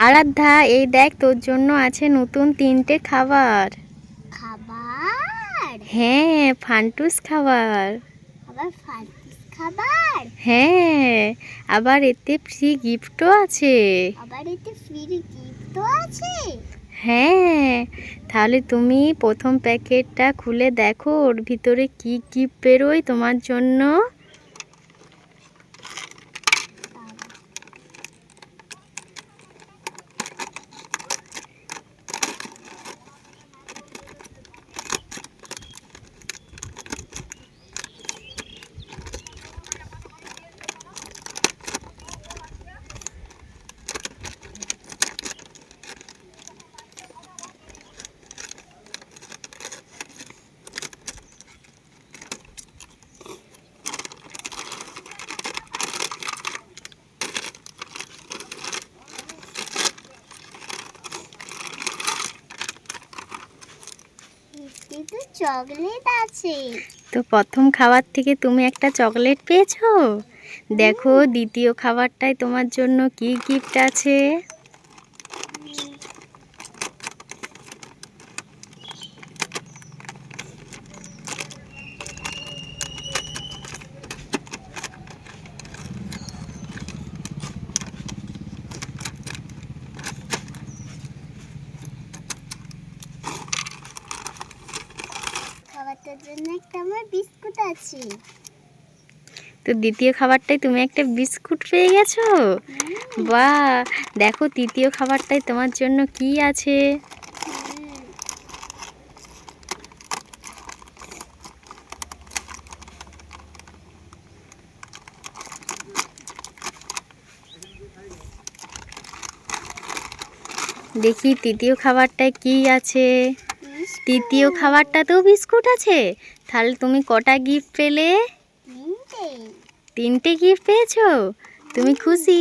আরাধ্যা এই দেখ তোর জন্য আছে নতুন তিনটে খাবার। খাবার? হ্যাঁ ফান্টুস খাবার। আবার ফার্স্ট খাবার? হ্যাঁ আবার এতে ফ্রি গিফটও আছে। আবার এতে ফ্রি গিফটও আছে? হ্যাঁ তাহলে তুমি প্রথম প্যাকেটটা খুলে দেখো ওর ভিতরে কি গিফট বেরোয় তোমার জন্য এতে তো চকলেট আছে। তো প্রথম খাবার থেকে তুমি একটা চকলেট পেয়েছ? দেখো দ্বিতীয় খাবারটায় তোমার জন্য কি গিফট আছে? খাবারটার জন্য একটা আমার বিস্কুট আছে। তো দ্বিতীয় খাবারটায় তুমি একটা বিস্কুট পেয়ে গেছো? বাহ! দেখো তৃতীয় খাবারটায় তোমার জন্য কি আছে? দেখি তৃতীয় খাবারটায় কি আছে? তৃতীয় খাবারটাতেও বিস্কুট আছে। তাহলে তুমি কটা গিফট পেলে? তিনটে। তিনটে গিফট পেয়েছ? তুমি খুশি?